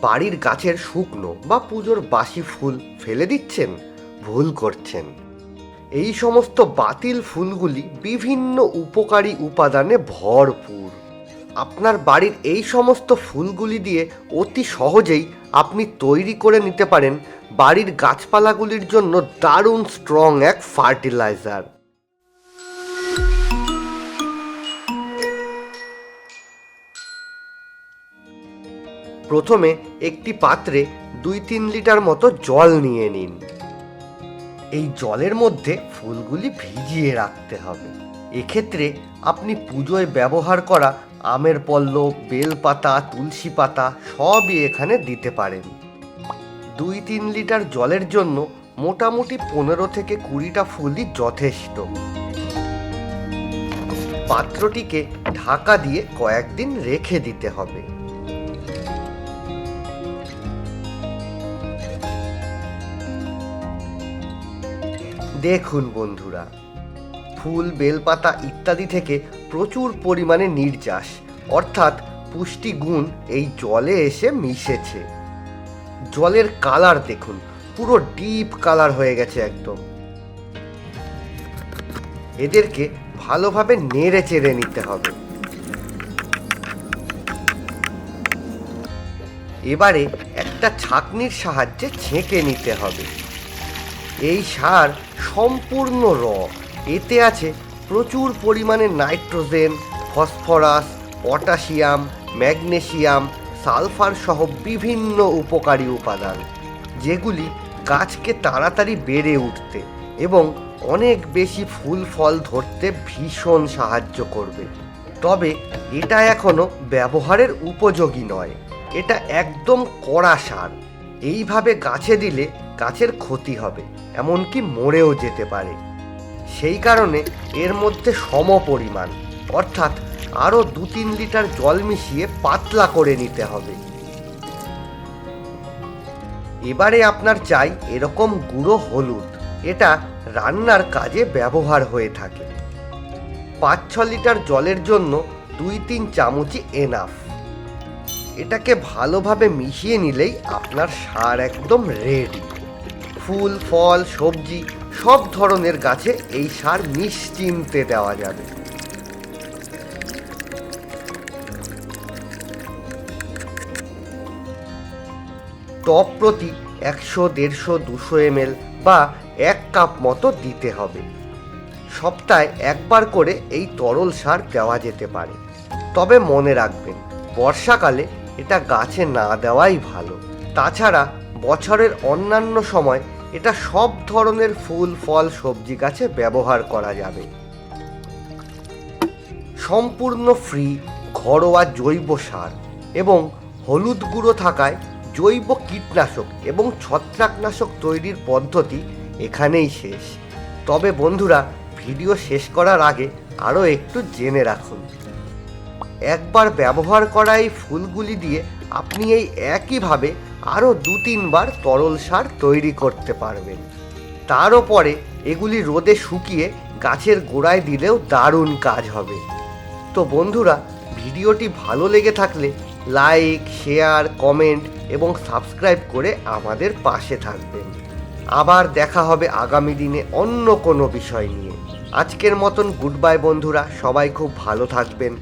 বাড়ির গাছের শুকনো বা পুজোর বাসি ফুল ফেলে দিচ্ছেন, ভুল করছেন। এই সমস্ত বাতিল ফুলগুলি বিভিন্ন উপকারী উপাদানে ভরপুর। আপনার বাড়ির এই সমস্ত ফুলগুলি দিয়ে অতি সহজেই আপনি তৈরি করে নিতে পারেন বাড়ির গাছপালাগুলির জন্য দারুণ স্ট্রং এক ফার্টিলাইজার প্রথমে একটি পাত্রে দুই তিন লিটার মতো জল নিয়ে নিন। এই জলের মধ্যে ফুলগুলি ভিজিয়ে রাখতে হবে। এক্ষেত্রে আপনি পুজোয় ব্যবহার করা আমের পল্লব, বেলপাতা, তুলসী পাতা সবই এখানে দিতে পারেন। দুই তিন লিটার জলের জন্য মোটামুটি পনেরো থেকে কুড়িটা ফুলই যথেষ্ট। পাত্রটিকে ঢাকা দিয়ে কয়েকদিন রেখে দিতে হবে। দেখুন বন্ধুরা, ফুল, বেলপাতা ইত্যাদি থেকে প্রচুর পরিমাণে নির্যাস, অর্থাৎ পুষ্টিগুণ এই জলে এসে মিশেছে। জলের কালার দেখুন, পুরো ডিপ কালার হয়ে গেছে একদম। এদেরকে ভালোভাবে নেড়ে চেড়ে নিতে হবে। এবারে একটা ছাকনির সাহায্যে ছেঁকে নিতে হবে। এই সার সম্পূর্ণ র। এতে আছে প্রচুর পরিমাণে nitrogen, phosphorus, potassium, magnesium, sulphur সহ বিভিন্ন উপকারী উপাদান, যেগুলি গাছকে তাড়াতাড়ি বেড়ে উঠতে এবং অনেক বেশি ফুল ফল ধরতে ভীষণ সাহায্য করবে। তবে এটা এখনও ব্যবহারের উপযোগী নয়। এটা একদম কড়া সার। এইভাবে গাছে দিলে গাছের ক্ষতি হবে, এমনকি মরেও যেতে পারে। সেই কারণে এর মধ্যে সম পরিমাণ অর্থাৎ আরও দু তিন লিটার জল মিশিয়ে পাতলা করে নিতে হবে। এবারে আপনার চাই এরকম গুঁড়ো হলুদ, এটা রান্নার কাজে ব্যবহার হয়ে থাকে। পাঁচ ছ লিটার জলের জন্য দুই তিন চামচি এনাফ। এটাকে ভালোভাবে মিশিয়ে নিলেই আপনার সার একদম রেডি ফুল, ফল, সবজি, সব ধরনের গাছে এই সার নিশ্চিন্তে দেওয়া যাবে। টপ প্রতি একশো, দেড়শো, দুশো এমএল বা এক কাপ মতো দিতে হবে। সপ্তাহে একবার করে এই তরল সার দেওয়া যেতে পারে। তবে মনে রাখবেন, বর্ষাকালে এটা গাছে না দেওয়াই ভালো। তাছাড়া বছরের অন্যান্য সময় এটা সব ধরনের ফুল, ফল, সবজি গাছে ব্যবহার করা যাবে। সম্পূর্ণ ফ্রি ঘরোয়া জৈব সার এবং হলুদ গুঁড়ো থাকায় জৈব কীটনাশক এবং ছত্রাকনাশক তৈরির পদ্ধতি এখানেই শেষ। তবে বন্ধুরা, ভিডিও শেষ করার আগে আরও একটু জেনে রাখুন। একবার ব্যবহার করা এই ফুলগুলি দিয়ে আপনি এই একইভাবে আরও দু তিনবার তরল সার তৈরি করতে পারবেন। তারও পরে এগুলি রোদে শুকিয়ে গাছের গোড়ায় দিলেও দারুণ কাজ হবে। তো বন্ধুরা, ভিডিওটি ভালো লেগে থাকলে লাইক, শেয়ার, কমেন্ট এবং সাবস্ক্রাইব করে আমাদের পাশে থাকবেন। আবার দেখা হবে আগামী দিনে অন্য কোনো বিষয় নিয়ে। আজকের মতন গুড বাই বন্ধুরা, সবাই খুব ভালো থাকবেন।